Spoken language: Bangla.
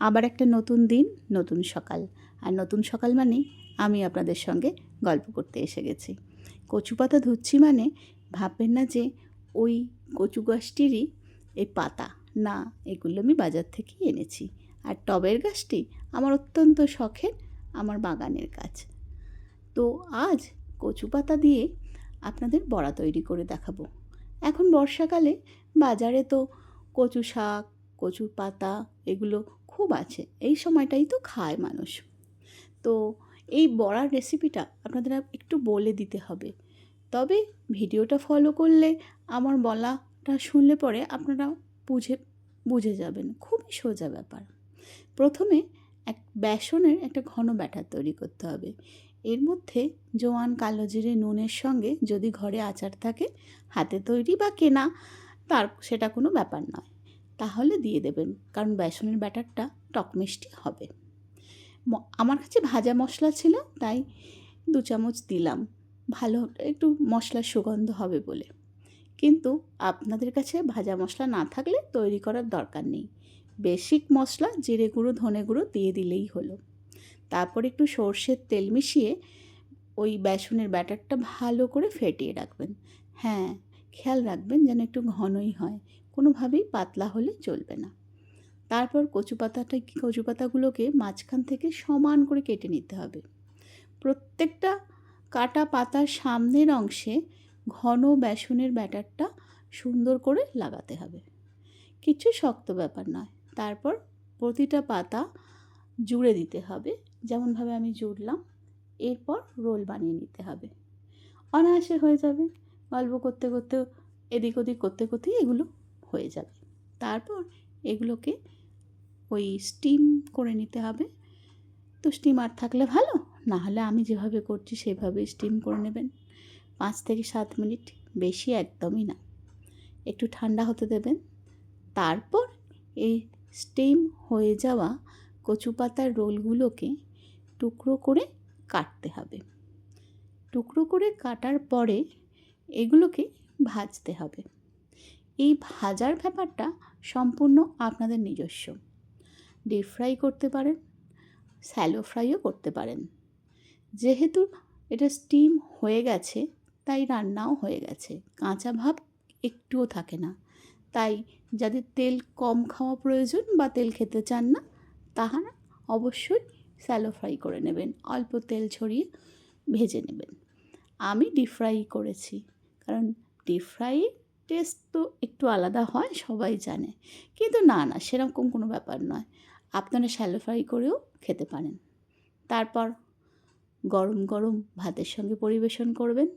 আবার একটা নতুন দিন, নতুন সকাল। আর নতুন সকাল মানে আমি আপনাদের সঙ্গে গল্প করতে এসে গেছি। কচু পাতা ধুচ্ছি মানে ভাববেন না যে ওই কচু গাছটিরই এই পাতা। না, এগুলো আমি বাজার থেকেই এনেছি। আর টবের গাছটি আমার অত্যন্ত শখের আমার বাগানের গাছ। তো আজ কচু পাতা দিয়ে আপনাদের বড়া তৈরি করে দেখাবো। এখন বর্ষাকালে বাজারে তো কচু শাক, কচু পাতা এগুলো খুব আছে। এই সময়টাই তো খায় মানুষ। তো এই বড়ার রেসিপিটা আপনাদের একটু বলে দিতে হবে। তবে ভিডিওটা ফলো করলে আমার বলাটা শুনলে পরে আপনারা বুঝে বুঝে যাবেন। খুবই সোজা ব্যাপার। প্রথমে এক বেসনের একটা ঘন ব্যাটার তৈরি করতে হবে। এর মধ্যে জোয়ান কালো জিরে নুনের সঙ্গে যদি ঘরে আচার থাকে, হাতে তৈরি বা কেনা, তার সেটা কোনো ব্যাপার নয়। তাহলে দিয়ে দেবেন, কারণ বেসনের ব্যাটারটা টক মিষ্টি হবে। আমার কাছে ভাজা মশলা ছিল, তাই দু চামচ দিলাম। ভালো, একটু মশলার সুগন্ধ হবে বলে। কিন্তু আপনাদের কাছে ভাজা মশলা না থাকলে তৈরি করার দরকার নেই। বেসিক মশলা, জিরে গুঁড়ো, ধনে গুঁড়ো দিয়ে দিলেই হলো। তারপর একটু সর্ষের তেল মিশিয়ে ওই বেসনের ব্যাটারটা ভালো করে ফেটিয়ে রাখবেন। হ্যাঁ খেয়াল রাখবেন যেন একটু ঘনই হয়। কোনোভাবেই পাতলা হলে চলবে না। তারপর কচু পাতাটা কচু পাতাগুলোকে মাঝখান থেকে সমান করে কেটে নিতে হবে। প্রত্যেকটা কাটা পাতার সামনের অংশে ঘন বেসনের ব্যাটারটা সুন্দর করে লাগাতে হবে। কিছু শক্ত ব্যাপার নয়। তারপর প্রতিটা পাতা জুড়ে দিতে হবে। যেমনভাবে আমি জুড়লাম, এরপর রোল বানিয়ে নিতে হবে। অনায়াসে হয়ে যাবে। গল্প করতে করতে, এদিক ওদিক করতে করতেই এগুলো হয়ে যাবে। তারপর এগুলোকে ওই স্টিম করে নিতে হবে। তো স্টিমার থাকলে ভালো না হলে আমি যেভাবে করছি সেভাবে স্টিম করে নেবেন। পাঁচ থেকে সাত মিনিট বেশি একদমই না। একটু ঠান্ডা হতে দেবেন। তারপর এই স্টিম হয়ে যাওয়া কচু পাতার রোলগুলোকে টুকরো করে কাটতে হবে। টুকরো করে কাটার পরে এগুলোকে ভাজতে হবে। এই ভাজার ব্যাপারটা সম্পূর্ণ আপনাদের নিজস্ব। ডিপ ফ্রাই করতে পারেন স্যালো ফ্রাইও করতে পারেন। যেহেতু এটা স্টিম হয়ে গেছে, তাই রান্নাও হয়ে গেছে। কাঁচা ভাব একটুও থাকে না। তাই যাদের তেল কম খাওয়া প্রয়োজন বা তেল খেতে চান না, তাহারা অবশ্যই স্যালো ফ্রাই করে নেবেন। অল্প তেল ছড়িয়ে ভেজে নেবেন। আমি ডিপ ফ্রাই করেছি, কারণ ডিপ ফ্রাই টেস্ট তো একটু আলাদা হয়, সবাই জানে। কিন্তু না না, সেরকম কোনো ব্যাপার নয়। আপনারা শ্যালো ফ্রাই করেও খেতে পারেন। তারপর গরম গরম ভাতের সঙ্গে পরিবেশন করবেন।